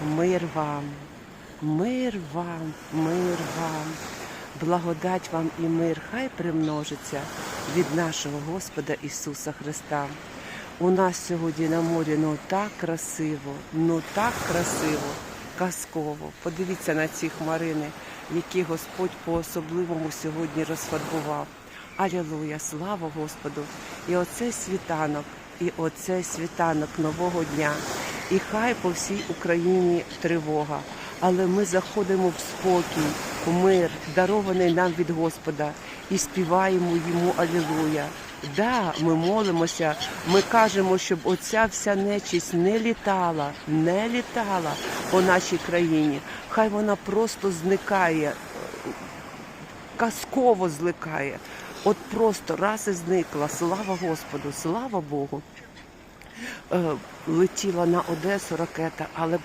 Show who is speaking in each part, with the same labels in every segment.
Speaker 1: Мир вам, мир вам, мир вам, благодать вам і мир хай примножиться від нашого Господа Ісуса Христа. У нас сьогодні на морі ну так красиво, ну так красиво, казково. Подивіться на ці хмарини, які Господь по-особливому сьогодні розфарбував. Алілуя, слава Господу! І оце світанок, і оце світанок нового дня. І хай по всій Україні тривога. Але ми заходимо в спокій, в мир, дарований нам від Господа, і співаємо йому Алілуя. Да, ми молимося, ми кажемо, щоб оця вся нечисть не літала, не літала по нашій країні. Хай вона просто зникає, казково зникає. От просто раз і зникла. Слава Господу, слава Богу. Е, летіла на Одесу ракета, але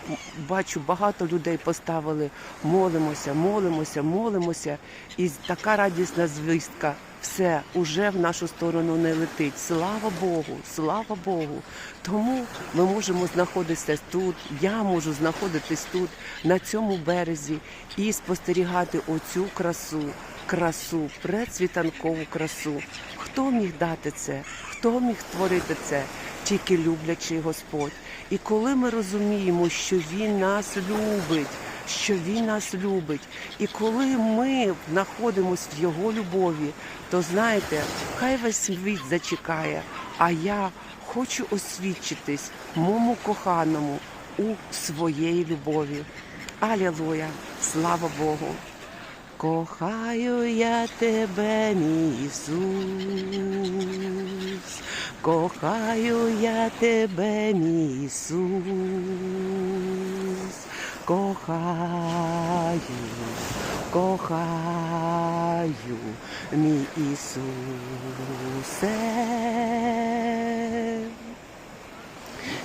Speaker 1: бачу, багато людей поставили. Молимося, молимося, молимося. І така радісна звістка. Все уже в нашу сторону не летить. Слава Богу, слава Богу. Тому ми можемо знаходитися тут. Я можу знаходитись тут, на цьому березі, і спостерігати оцю красу, красу, предсвітанкову красу. Хто міг дати це? Хто міг створити це? Тільки люблячий Господь. І коли ми розуміємо, що Він нас любить, що Він нас любить, і коли ми знаходимося в Його любові, то знаєте, хай весь світ зачекає, а я хочу освідчитись моєму коханому у своєї любові. Алілуя! Слава Богу! Кохаю я тебе, мій Ісус, кохаю я тебе, мій Ісус, кохаю, кохаю, мій Ісусе.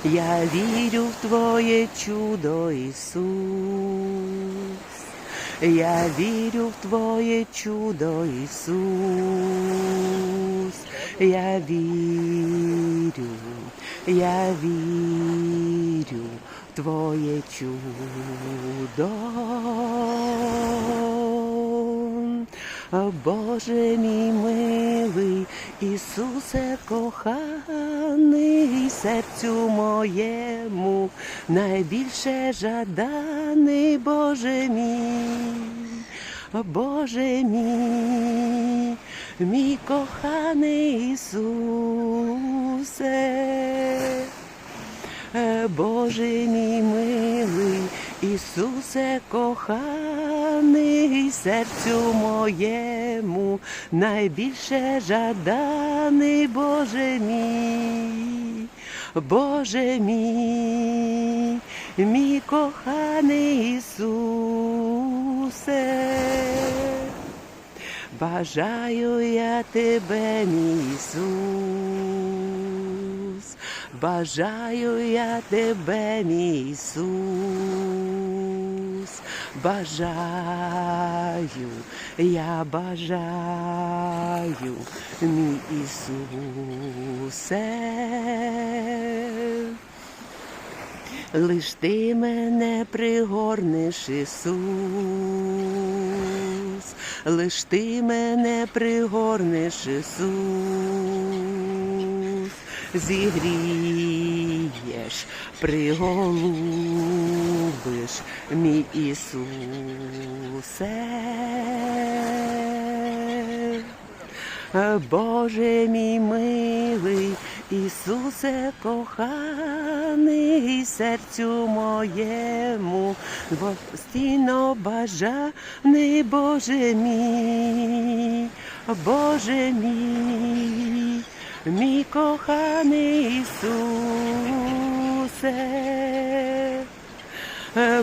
Speaker 1: Я вірю в Твоє чудо, Ісус. Я вірю в Твоє чудо, Ісус. Я вірю, я вірю в Твоє чудо. Боже мій милий, Ісусе коханий, серцю моєму, найбільше жаданий, Боже мій, Боже мій, мій коханий Ісусе. Е, Боже мій милий, Ісусе коханий, серцю моєму, найбільше жаданий, Боже мій, Боже мій, мій коханий Ісусе. Бажаю я тебе, мій Ісус, бажаю я тебе, мій Ісус, бажаю, я бажаю, мій Ісусе. Лиш ти мене пригорнеш, Ісус, лиш ти мене пригорнеш, Ісус, зігрієш, приголубиш, мій Ісусе. Боже мій милий, Ісусе коханий, серцю моєму, постійно бажаний, Боже мій, Боже мій, мій коханий Ісусе.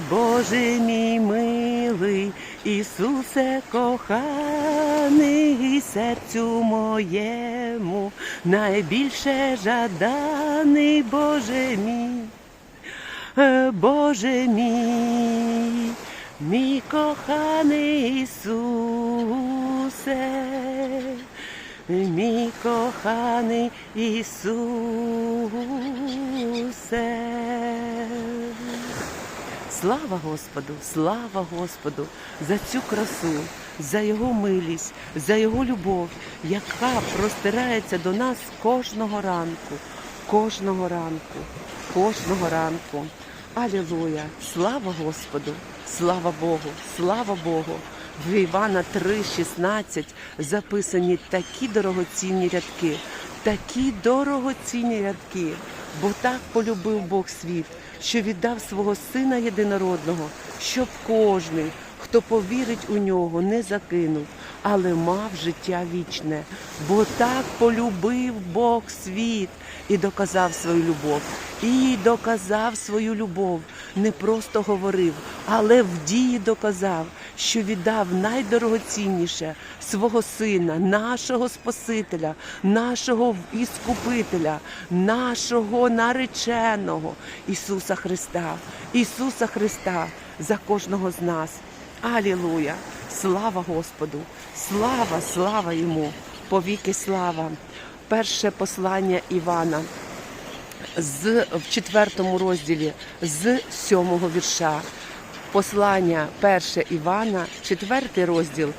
Speaker 1: Боже мій милий, Ісусе коханий, серцю моєму, найбільше жаданий, Боже мій, Боже мій, мій коханий Ісусе, мій коханий Ісусе. Слава Господу, слава Господу за цю красу, за Його милість, за Його любов, яка простирається до нас кожного ранку, кожного ранку, кожного ранку. Алілуя! Слава Господу! Слава Богу! Слава Богу! В Івана 3,16 записані такі дорогоцінні рядки, такі дорогоцінні рядки, бо так полюбив Бог світ, що віддав свого Сина єдинородного, щоб кожний, хто повірить у нього, не закинув, але мав життя вічне. Бо так полюбив Бог світ і доказав свою любов. І доказав свою любов, не просто говорив, але в дії доказав, що віддав найдорогоцінніше свого сина, нашого Спасителя, нашого Іскупителя, нашого нареченого Ісуса Христа, Ісуса Христа за кожного з нас. Алілуя! Слава Господу! Слава, слава Йому! Повіки слава! Перше послання Івана з в четвертому розділі з сьомого вірша. Послання перше Івана, четвертий розділ,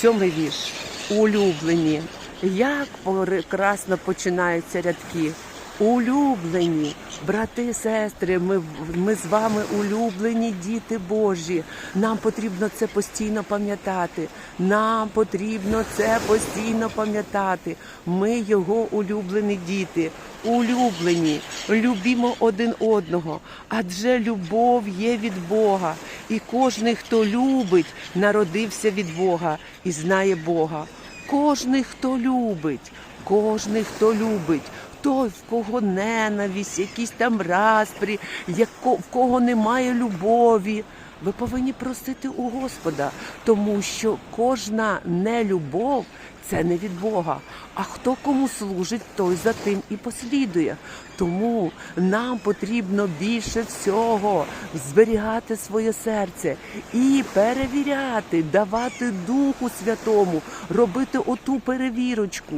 Speaker 1: сьомий вірш. Улюблені. Як прекрасно починаються рядки. Улюблені, брати, сестри, ми, ми з вами улюблені діти Божі. Нам потрібно це постійно пам'ятати. Нам потрібно це постійно пам'ятати. Ми його улюблені діти. Улюблені, любімо один одного, адже любов є від Бога, і кожний, хто любить, народився від Бога і знає Бога. Кожний, хто любить, кожний, хто любить, той, в кого ненависть, якісь там распрі, яко, в кого немає любові. Ви повинні просити у Господа, тому що кожна нелюбов це не від Бога. А хто кому служить, той за тим і послідує. Тому нам потрібно більше всього зберігати своє серце і перевіряти, давати Духу Святому, робити оту перевірочку,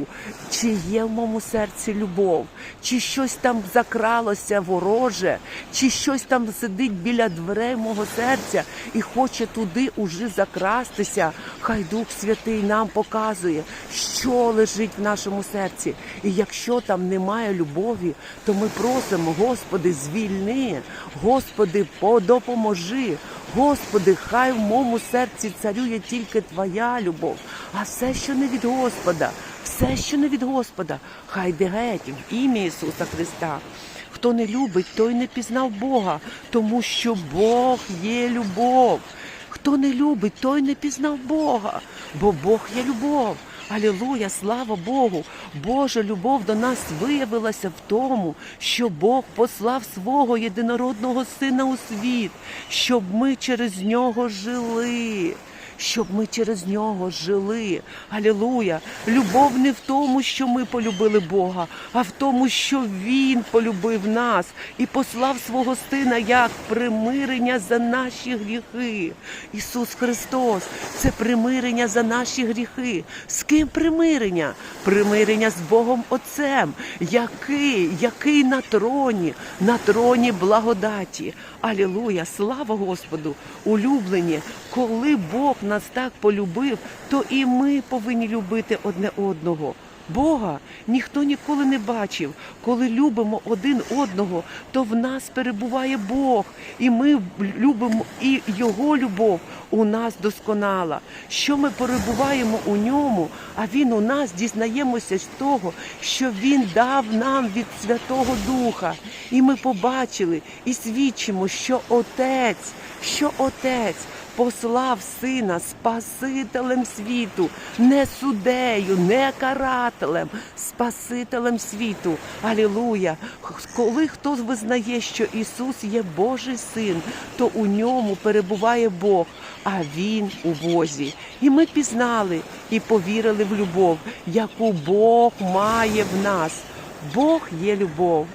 Speaker 1: чи є в моєму серці любов, чи щось там закралося вороже, чи щось там сидить біля дверей мого серця і хоче туди уже закрастися. Хай Дух Святий нам показує, що лежить в нашому серці. І якщо там немає любові, то ми просимо, Господи, звільни, Господи, допоможи. Господи, хай в моєму серці царює тільки Твоя любов, а все, що не від Господа, все, що не від Господа, хай йде геть в ім'я Ісуса Христа. Хто не любить, той не пізнав Бога, тому що Бог є любов. Хто не любить, той не пізнав Бога, бо Бог є любов. Алілуя, слава Богу! Божа любов до нас виявилася в тому, що Бог послав свого єдинородного сина у світ, щоб ми через нього жили. Щоб ми через нього жили. Алілуя! Любов не в тому, що ми полюбили Бога, а в тому, що Він полюбив нас і послав свого сина як примирення за наші гріхи. Ісус Христос це примирення за наші гріхи. З ким примирення? Примирення з Богом Отцем, який, який на троні, на троні благодаті. Алілуя! Слава Господу! Улюблені, коли Бог нас так полюбив, то і ми повинні любити одне одного. Бога ніхто ніколи не бачив. Коли любимо один одного, то в нас перебуває Бог, і ми любимо, і Його любов у нас досконала. Що ми перебуваємо у ньому, а Він у нас дізнаємося з того, що Він дав нам від Святого Духа. І ми побачили і свідчимо, що Отець, що Отець послав сина Спасителем світу, не судею, не карателем, Спасителем світу. Алілуя! Коли хто визнає, що Ісус є Божий син, то у ньому перебуває Бог, а Він у Бозі. І ми пізнали і повірили в любов, яку Бог має в нас. Бог є любов.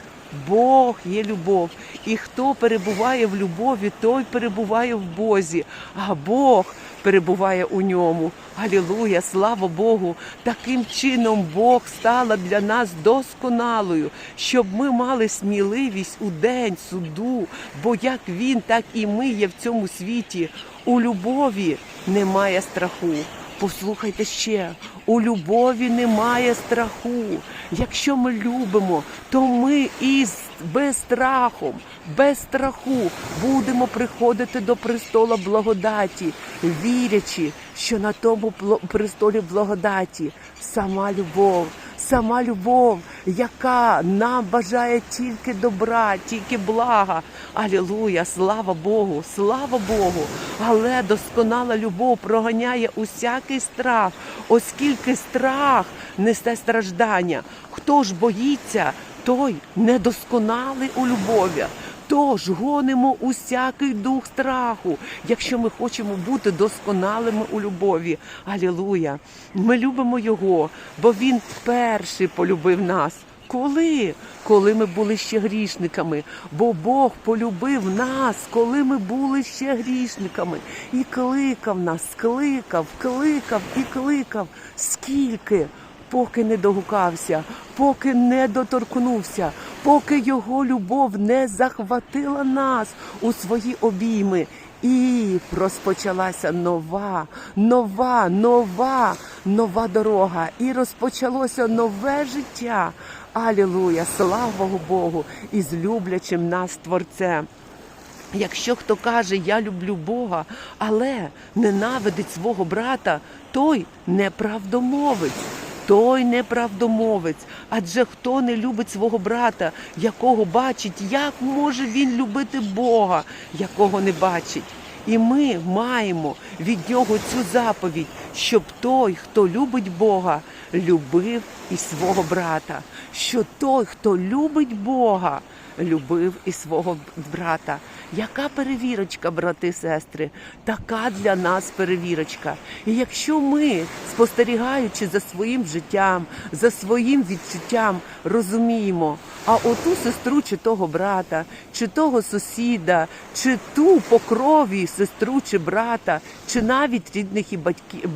Speaker 1: Бог є любов, І хто перебуває в любові, той перебуває в Бозі, а Бог перебуває у ньому. Алілуя, слава Богу! Таким чином Бог стала для нас досконалою, щоб ми мали сміливість у день суду, бо як він, так і ми є в цьому світі. У любові немає страху. Послухайте ще, у любові немає страху. Якщо ми любимо, то ми із без страхом, без страху будемо приходити до престола благодаті, вірячи, що на тому престолі благодаті сама любов, сама любов, яка нам бажає тільки добра, тільки блага. Алілуя, слава Богу, слава Богу. Але досконала любов проганяє усякий страх, оскільки страх несе страждання. Хто ж боїться, той недосконалий у любові. Тож гонимо усякий дух страху, якщо ми хочемо бути досконалими у любові. Алілуя! Ми любимо Його, бо Він перший полюбив нас. Коли? Коли ми були ще грішниками, бо Бог полюбив нас, коли ми були ще грішниками, і кликав нас, кликав, кликав і кликав. Скільки? Поки не догукався, поки не доторкнувся, поки його любов не захватила нас у свої обійми. І розпочалася нова, нова, нова, нова дорога. І розпочалося нове життя. Алілуя! Слава Богу! Із люблячим нас Творцем. Якщо хто каже, я люблю Бога, але ненавидить свого брата, той неправдомовець. Той неправдомовець. Адже хто не любить свого брата, якого бачить, як може він любити Бога, якого не бачить? І ми маємо від нього цю заповідь, щоб той, хто любить Бога, любив і свого брата. Що той, хто любить Бога, любив і свого брата. Яка перевірочка, брати сестри? Така для нас перевірочка. І якщо ми, спостерігаючи за своїм життям, за своїм відчуттям, розуміємо, а оту сестру чи того брата, чи того сусіда, чи ту по крові сестру чи брата, чи навіть рідних і батьків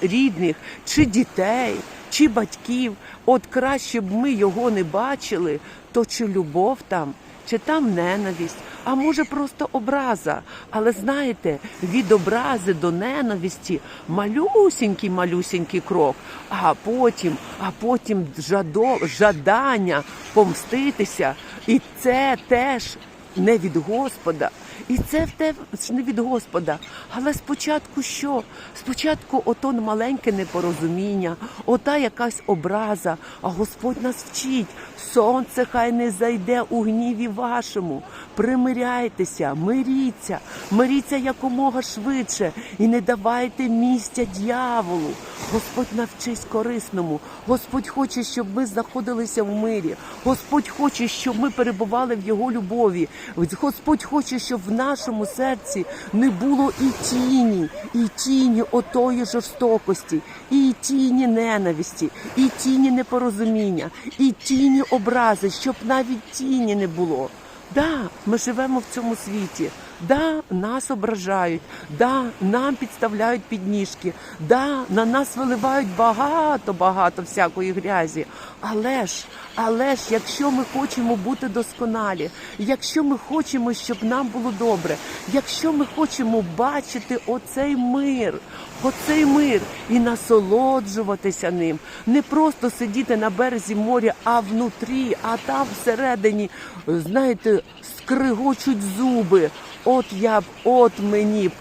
Speaker 1: рідних, чи дітей, чи батьків, от краще б ми його не бачили, то чи любов там, чи там ненависть, а може просто образа. Але знаєте, від образи до ненависті малюсінький, малюсінький крок, а потім, а потім жадо, жадання помститися. І це теж не від Господа. І це в те не від Господа. Але спочатку що? Спочатку ото маленьке непорозуміння, ота якась образа. А Господь нас вчить. Сонце хай не зайде у гніві вашому. Примиряйтеся, миріться, миріться якомога швидше і не давайте місця дьяволу. Господь навчись корисному. Господь хоче, щоб ми знаходилися в мирі. Господь хоче, щоб ми перебували в Його любові. Господь хоче, щоб в нашому серці не було і тіні, і тіні отої жорстокості, і тіні ненависті, і тіні непорозуміння, і тіні образи, щоб навіть тіні не було. Да, ми живемо в цьому світі. Да, нас ображають, да, нам підставляють підніжки, да, на нас виливають багато-багато всякої грязі. Але ж, але ж, якщо ми хочемо бути досконалі, якщо ми хочемо, щоб нам було добре, якщо ми хочемо бачити оцей мир, оцей мир і насолоджуватися ним, не просто сидіти на березі моря, а внутрі, а там всередині, знаєте, скригочуть зуби. От я б, от мені б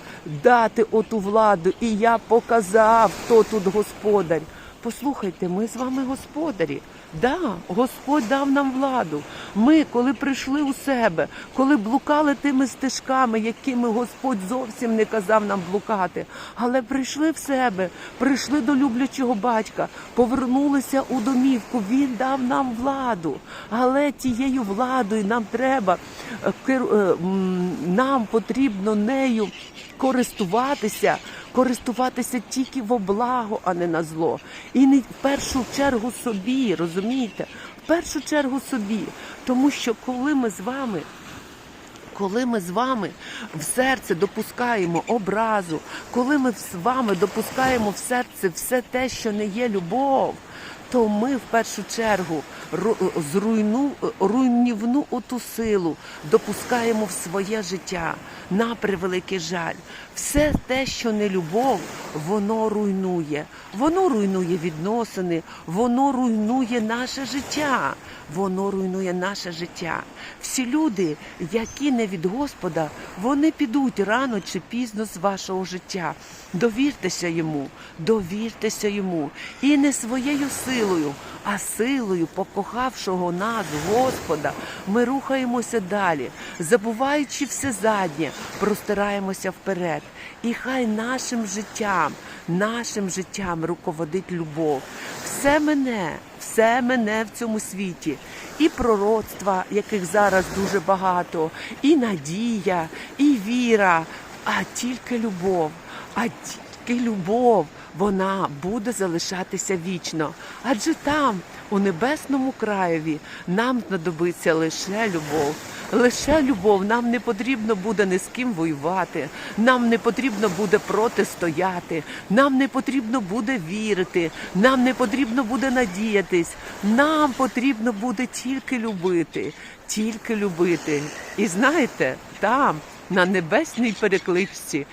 Speaker 1: дати оту владу, і я показав, хто тут господар. Послухайте, ми з вами господарі. Да, Господь дав нам владу. Ми, коли прийшли у себе, коли блукали тими стежками, якими Господь зовсім не казав нам блукати, але прийшли в себе, прийшли до люблячого батька, повернулися у домівку. Він дав нам владу. Але тією владою нам треба е, е, нам потрібно нею користуватися, користуватися тільки во благо, а не на зло. І не в першу чергу собі, розумієте? В першу чергу собі. Тому що коли ми з вами Коли ми з вами в серце допускаємо образу, коли ми з вами допускаємо в серце все те, що не є любов, то ми в першу чергу зруйну, руйнівну оту силу допускаємо в своє життя. На превеликий жаль, все те, що не любов, воно руйнує. Воно руйнує відносини, воно руйнує наше життя. Воно руйнує наше життя. Всі люди, які не від Господа, вони підуть рано чи пізно з вашого життя. Довіртеся йому, довіртеся йому. І не своєю силою, а силою покохавшого нас, Господа, ми рухаємося далі, забуваючи все заднє, простираємося вперед. І хай нашим життям, нашим життям руководить любов. Все мене, все мене в цьому світі. І пророцтва, яких зараз дуже багато, і надія, і віра, а тільки любов, а тільки любов, вона буде залишатися вічно. Адже там, у небесному краєві, нам знадобиться лише любов. Лише любов, нам не потрібно буде ні з ким воювати, нам не потрібно буде протистояти, нам не потрібно буде вірити, нам не потрібно буде надіятись, нам потрібно буде тільки любити, тільки любити. І знаєте, там, на небесній перекличці,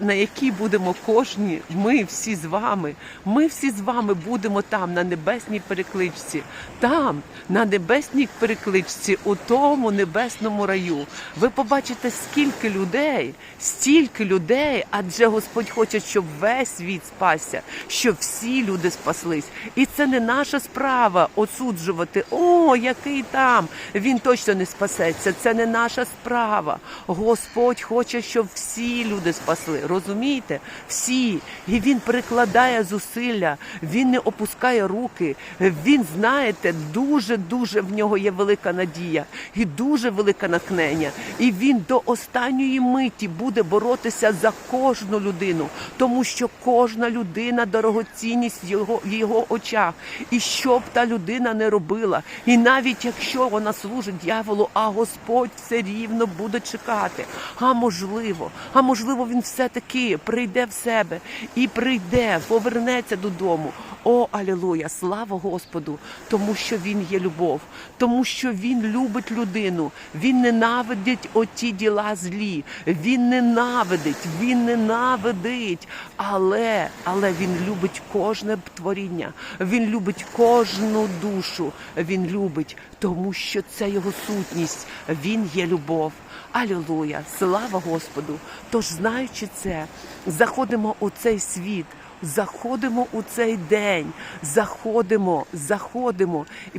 Speaker 1: на якій будемо кожні, ми всі з вами, ми всі з вами будемо там, на небесній перекличці, там, на небесній перекличці, у тому небесному раю. Ви побачите, скільки людей, стільки людей, адже Господь хоче, щоб весь світ спасся, щоб всі люди спаслись. І це не наша справа осуджувати, о, який там, він точно не спасеться. Це не наша справа. Господь хоче, щоб всі люди спасли. Розумієте? Всі. І він прикладає зусилля, він не опускає руки. Він, знаєте, дуже дуже в нього є велика надія і дуже велике натхнення. І він до останньої миті буде боротися за кожну людину, тому що кожна людина дорогоцінність в його, в його очах. І що б та людина не робила, і навіть якщо вона служить дьяволу, а Господь все рівно буде чекати. А можливо, а можливо, він все-таки прийде в себе і прийде, повернеться додому. О, алілуя! Слава Господу! Тому що він є любов, тому що він любить людину, він ненавидить оті діла злі, він ненавидить, він ненавидить, але, але він любить кожне творіння, він любить кожну душу, він любить, тому що це його сутність, він є любов. Алілуя! Слава Господу! Тож, знаючи це, заходимо у цей світ. Заходимо у цей день, заходимо, заходимо і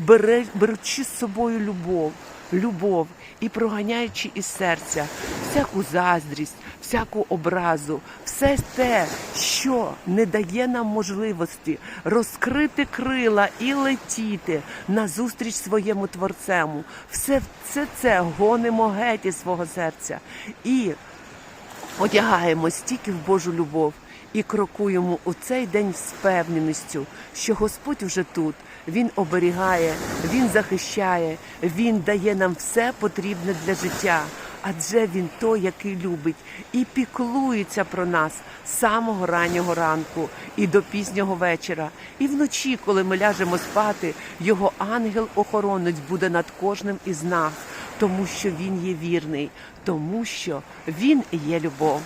Speaker 1: беручи з собою любов, любов і проганяючи із серця всяку заздрість, всяку образу, все те, що не дає нам можливості розкрити крила і летіти назустріч своєму творцему. Все це, це гонимо геть із свого серця і одягаємось тільки в Божу любов і крокуємо у цей день з впевненістю, що Господь вже тут. Він оберігає, Він захищає, Він дає нам все потрібне для життя. Адже він той, який любить і піклується про нас з самого раннього ранку і до пізнього вечора. І вночі, коли ми ляжемо спати, його ангел-охоронець буде над кожним із нас, тому що він є вірний, тому що він є любов.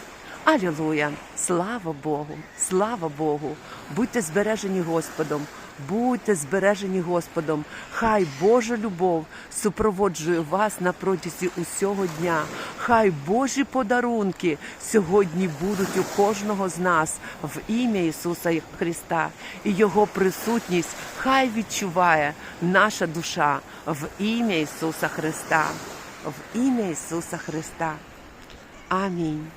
Speaker 1: Алілуя! Слава Богу! Слава Богу! Будьте збережені Господом, будьте збережені Господом. Хай Божа любов супроводжує вас на протязі усього дня. Хай Божі подарунки сьогодні будуть у кожного з нас в ім'я Ісуса Христа. І Його присутність хай відчуває наша душа в ім'я Ісуса Христа. В ім'я Ісуса Христа. Амінь.